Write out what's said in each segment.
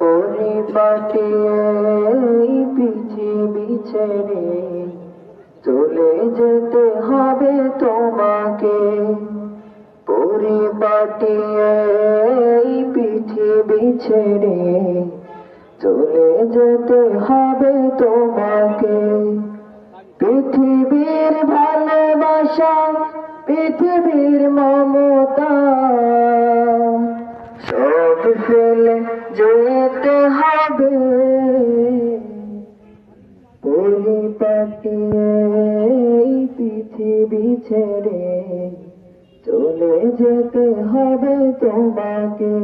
পরিপাটি এই পৃথিবী ছেড়ে চলে যেতে হবে তোমাকে। পরিপাটি এই পৃথিবী ছেড়ে চলে যেতে হবে তোমাকে। পৃথিবীর ভালোবাসা, পৃথিবীর মমতা, সব ফেলে যেতে হবে। পরিপাটি এই পৃথিবী ছেড়ে চলে যেতে হবে তোমাকে।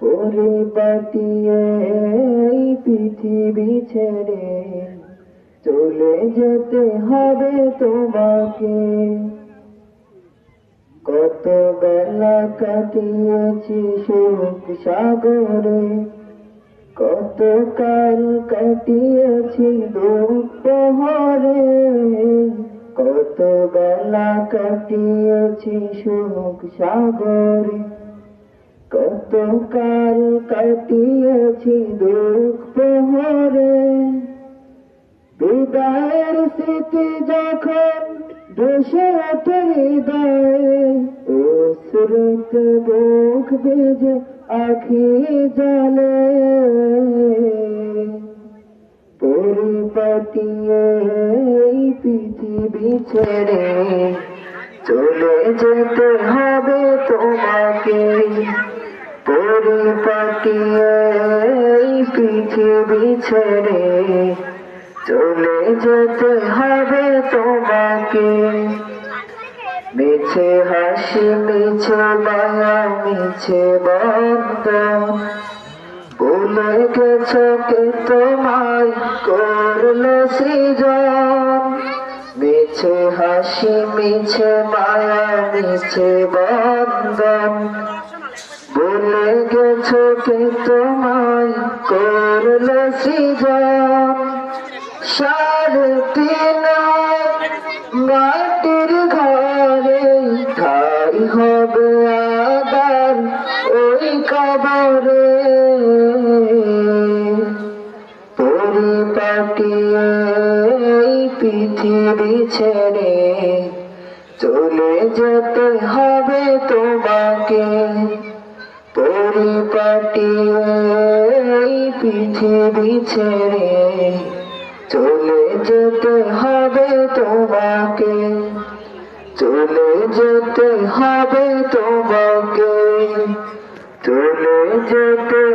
পরিপাটি এই পৃথিবী ছেড়ে চলে যেতে হবে তোমাকে। কত বেলা কাটিয়েছি সুখ সাগরে, কত কাল কাটিয়েছি দুঃখ হরে কত বেলা কাটিয়েছি সুখ সাগরে, কত কাল কাটিয়েছি দুঃখ হরে বিদায়ের স্মৃতি যখন বসে হৃদয়ে ও স্রোত বুক বেজে আখি জলে। পরিপাটিয়ে এই পৃথিবী ছেড়ে চলে যেতে হবে তোমাকে। পরিপাটিয়ে এই পৃথিবী ছেড়ে চলে যেতে হবে তোমাকে। মিছে হাসি, মিছে মায়া, মিছে বন্ধ। ভুলে গেছ কে তোমায় করল সৃজন? মিছে হাসি, মিছে মায়া, মিছে বন্ধন ভুলে গেছ কে তোমায় করল সৃজন? হবে আদার ওই কবরে পরিপাটিয়ে পৃথিবী ছেড়ে চলে যেতে হবে তোমাকে। পরিপাটিয়ে পৃথিবী ছেড়ে চলে যেতে হবে তোমাকে। চলে যেতে হবে তোমাকে। চলে যেতে